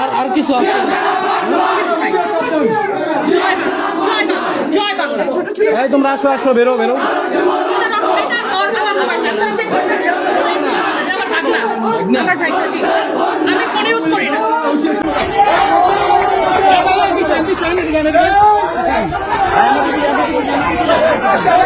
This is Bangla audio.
আর আর কিছু ভাই তোমরা আসো আসো বেরো বেরো। আমি ফোন ইউজ করি না। 야